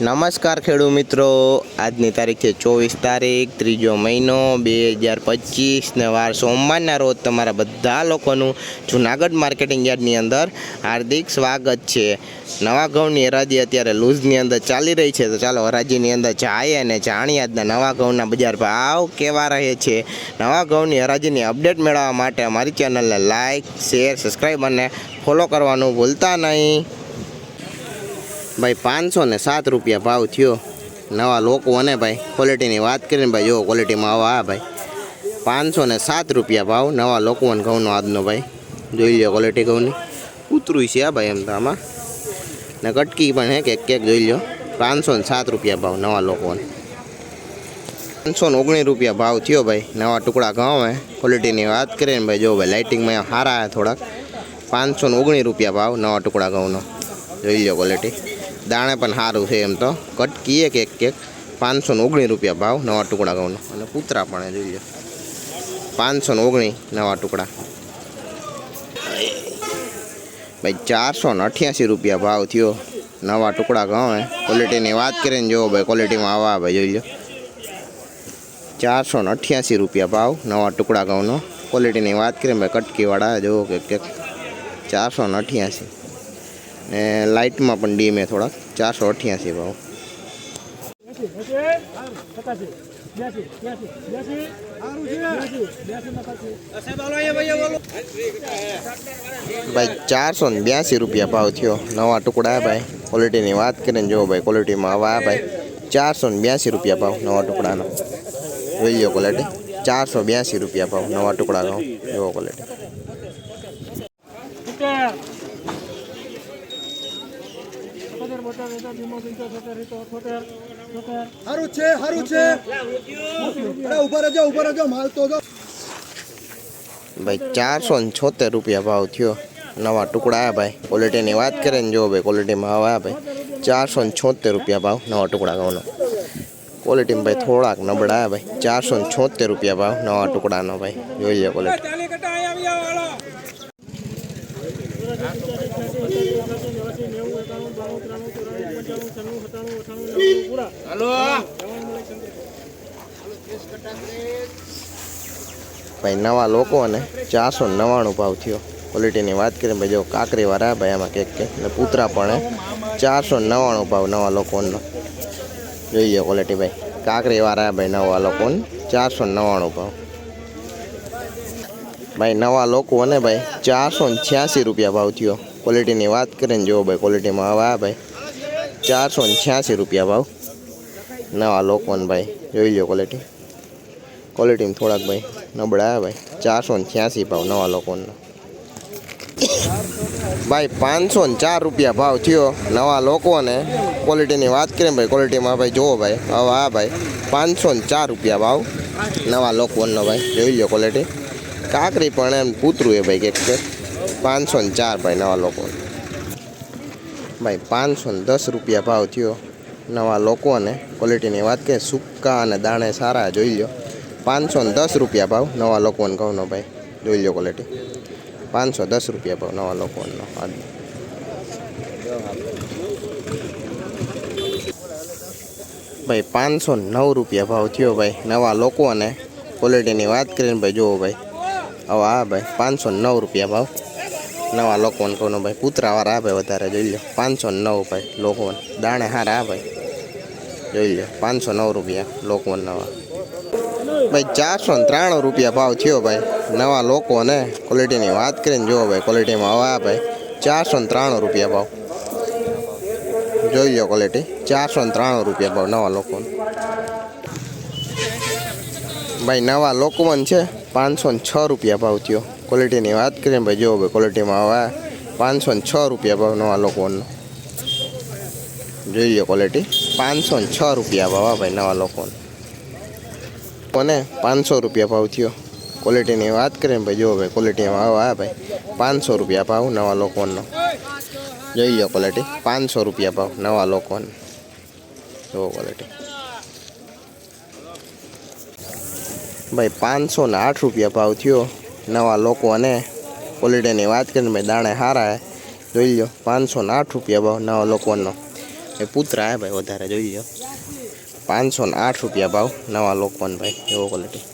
નમસ્કાર ખેડૂત મિત્રો. આજની તારીખ છે ચોવીસ તારીખ, ત્રીજો મહિનો, બે હજાર પચીસને વાર સોમવારના રોજ તમારા બધા લોકોનું જુનાગઢ માર્કેટિંગ યાર્ડની અંદર હાર્દિક સ્વાગત છે. નવા ઘઉંની હરાજી અત્યારે લૂઝની અંદર ચાલી રહી છે. તો ચાલો હરાજીની અંદર જાય અને જાણીએ આજના નવા ઘઉંના બજાર ભાવ કેવા રહે છે. નવા ઘઉંની હરાજીની અપડેટ મેળવવા માટે અમારી ચેનલને લાઇક શેર, સબસ્ક્રાઈબ અને ફોલો કરવાનું ભૂલતા નહીં. ભાઈ, પાંચસો ને સાત રૂપિયા ભાવ થયો. નવા લોકો અને ભાઈ ક્વોલિટીની વાત કરીને ભાઈ, જો ક્વોલિટીમાં આવા આ ભાઈ. પાંચસો ને સાત રૂપિયા ભાવ નવા લોકો અને ઘઉંનો આજનો ભાઈ. જોઈ લો ક્વોલિટી ઘઉંની. ઉતરું છે આ ભાઈ, એમ તો આમાં. ને કટકી પણ હે કે કેક જોઈ લો પાંચસો ને સાત રૂપિયા ભાવ નવા લોકોને પાંચસો ને ઓગણીસ રૂપિયા ભાવ થયો ભાઈ. નવા ટુકડા ઘઉં હે. ક્વોલિટીની વાત કરીએ ને ભાઈ, જો ભાઈ લાઇટિંગમાં સારા હે થોડાક. પાંચસો ને ઓગણીસ રૂપિયા ભાવ નવા ટુકડા ઘઉંનો. જોઈ લો ક્વોલિટી દાણે પણ સારું છે એમ તો. કટકી એક એક કેક પાંચસો ને ઓગણીસ રૂપિયા ભાવ નવા ટુકડા ઘઉંનો અને કૂતરા પણ એ જોઈ લો પાંચસો ને ઓગણીસ નવા ટુકડા. ભાઈ, ચારસો ને અઠ્યાસી રૂપિયા ભાવ થયો. નવા ટુકડા ઘઉં હે. ક્વોલિટીની વાત કરીને જુઓ ભાઈ ક્વોલિટીમાં આવા ભાઈ, જોઈ લો ચારસો ને અઠ્યાસી રૂપિયા ભાવ નવા ટુકડા ઘઉંનો ક્વોલિટીની વાત કરીએ ભાઈ, કટકીવાળા જુઓ કે કેક. ચારસો ને અઠ્યાસી. ને લાઇટમાં પણ ડીમ થોડાક. ચારસો અઠ્યાસી ભાવ. ભાઈ, ચારસો ને બ્યાસી રૂપિયા ભાવ થયો. નવા ટુકડા, ભાઈ. ક્વોલિટીની વાત કરીને જુઓ ભાઈ. ક્વોલિટીમાં આવા, ભાઈ. ચારસો ને બ્યાસી રૂપિયા ભાવ નવા ટુકડાનો. જોઈ લો ક્વોલિટી ચારસો બ્યાસી રૂપિયા ભાવ નવા ટુકડાનો. જુઓ ક્વોલિટી હારું છે હારું છે. ઊભા રહેજો ઊભા રહેજો માલ તો જો. ભાઈ ચારસો ને છોતેર રૂપિયા ભાવ થયો. નવા ટુકડા આવ્યા ભાઈ. ક્વોલિટીની વાત કરે ને જો ભાઈ ક્વોલિટીમાં આવ્યા ભાઈ. ચારસો ને છોતેર રૂપિયા ભાવ નવા ટુકડા ઘઉંનો ક્વોલિટીમાં ભાઈ થોડાક નબળા આવ્યા ભાઈ. ચારસો ને છોતેર રૂપિયા ભાવ નવા ટુકડાનો ભાઈ. જોઈ લે ક્વોલિટી ભાઈ, નવા લોકો અને ચારસો નવ્વાણું ભાવ થયો. ક્વોલિટીની વાત કરીએ, ભાઈ, જો કાકરીવાળા ભાઈ, આમાં કેક કેક અને પૂતરા પણ ચારસો નવ્વાણું ભાવ નવા લોકોનો. જોઈએ ક્વોલિટી ભાઈ. કાકરીવાળા ભાઈ, નવા લોકોને. ચારસો નવ્વાણું ભાવ. ભાઈ, નવા લોકો અને ભાઈ, ચારસો ને છ્યાસી રૂપિયા ભાવ થયો. ક્વોલિટીની વાત કરીને જુઓ ભાઈ ક્વોલિટીમાં આવા ભાઈ, ચારસો ને છ્યાસી રૂપિયા ભાવ. નવા લોકોને ભાઈ, જોઈ લો ક્વોલિટી ક્વોલિટીમાં થોડાક ભાઈ નબળા ભાઈ, ચારસો ને છ્યાસી ભાવ નવા લોકોનો ભાઈ, પાંચસો ને ચાર રૂપિયા ભાવ થયો નવા લોકોને ક્વોલિટીની વાત કરીએ ભાઈ ક્વોલિટીમાં ભાઈ જુઓ ભાઈ, હવે આ ભાઈ, પાંચસો ને ચાર રૂપિયા ભાવ નવા લોકોનો ભાઈ, જોઈ લો ક્વોલિટી કાકરી પણ એમ પૂતરું એ ભાઈ કે પાંચસો ને ચાર ભાઈ નવા લોકો. ભાઈ પાંચસો ને દસ રૂપિયા ભાવ થયો નવા લોકોને. ક્વોલિટીની વાત કે સૂકા અને દાણે સારા જોઈ લો પાંચસો ને દસ રૂપિયા ભાવ નવા લોકોને ઘઉંનો ભાઈ. જોઈ લો ક્વોલિટી પાંચસો દસ રૂપિયા ભાવ નવા લોકોનો. ભાઈ પાંચસો નવ રૂપિયા ભાવ થયો ભાઈ નવા લોકો અને ક્વોલિટીની વાત કરીને ભાઈ જુઓ ભાઈ. હવે આ ભાઈ, પાંચસો નવ રૂપિયા ભાવ. નવા લોકોન કોનો ભાઈ, કૂતરાવાળા આ ભાઈ વધારે, જોઈ લો પાંચસો નવ ભાઈ લોકોન દાણે હાર આ ભાઈ. જોઈ લો પાંચસો નવ રૂપિયા લોકોન નવા. ભાઈ, ચારસો ને ત્રાણું રૂપિયા ભાવ થયો ભાઈ. નવા લોકો ને ક્વોલિટીની વાત કરીને જુઓ ભાઈ ક્વોલિટીમાં હવે આ ભાઈ. ચારસો ને ત્રાણું રૂપિયા ભાવ. જોઈ લો ક્વોલિટી ચારસો ને ત્રાણું રૂપિયા ભાવ નવા લોકોને ભાઈ, નવા લોકવન છે. પાંચસો છ રૂપિયા ભાવ થયો. ક્વોલિટીની વાત કરીએ ભાઈ, જુઓ ભાઈ ક્વોલિટીમાં હવે પાંચસો છ રૂપિયા ભાવ નવા લોકોનો. જોઈ લો ક્વોલિટી પાંચસો છ રૂપિયા ભાવ હા ભાઈ નવા લોકોને. કોને પાંચસો રૂપિયા ભાવ થયો. ક્વોલિટીની વાત કરીએ ભાઈ, જુઓ ભાઈ ક્વોલિટીમાં હવે હા ભાઈ, પાંચસો રૂપિયા ભાવ નવા લોકોનો. જોઈ લો ક્વોલિટી પાંચસો રૂપિયા ભાવ નવા લોકોને. જુઓ ક્વોલિટી ભાઈ, પાંચસો ને આઠ રૂપિયા ભાવ થયો. નવા લોકો અને ક્વોલિટીની વાત કરીને ભાઈ દાણે સારા જોઈ લો પાંચસો ને આઠ રૂપિયા ભાવ નવા લોકોનો. એ પુતરા હે ભાઈ, વધારે જોઈ લો પાંચસો ને આઠ રૂપિયા ભાવ નવા લોકોન ભાઈ, એવો ક્વોલિટી